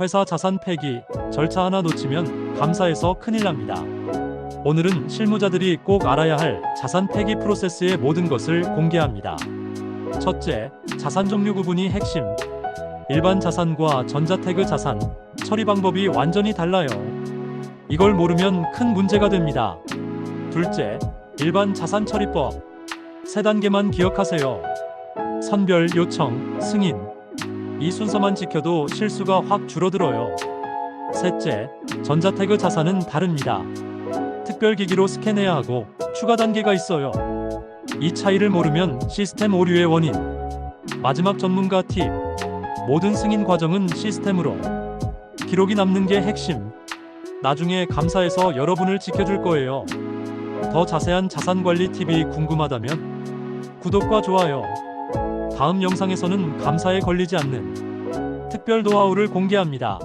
회사 자산 폐기, 절차 하나 놓치면 감사에서 큰일 납니다. 오늘은 실무자들이 꼭 알아야 할 자산 폐기 프로세스의 모든 것을 공개합니다. 첫째, 자산 종류 구분이 핵심. 일반 자산과 전자태그 자산, 처리 방법이 완전히 달라요. 이걸 모르면 큰 문제가 됩니다. 둘째, 일반 자산 처리법. 세 단계만 기억하세요. 선별, 요청, 승인. 이 순서만 지켜도 실수가 확 줄어들어요. 셋째, 전자태그 자산은 다릅니다. 특별기기로 스캔해야 하고 추가 단계가 있어요. 이 차이를 모르면 시스템 오류의 원인. 마지막 전문가 팁. 모든 승인 과정은 시스템으로. 기록이 남는 게 핵심. 나중에 감사해서 여러분을 지켜줄 거예요. 더 자세한 자산 관리 팁이 궁금하다면 구독과 좋아요. 다음 영상에서는 감사에 걸리지 않는 특별 노하우를 공개합니다.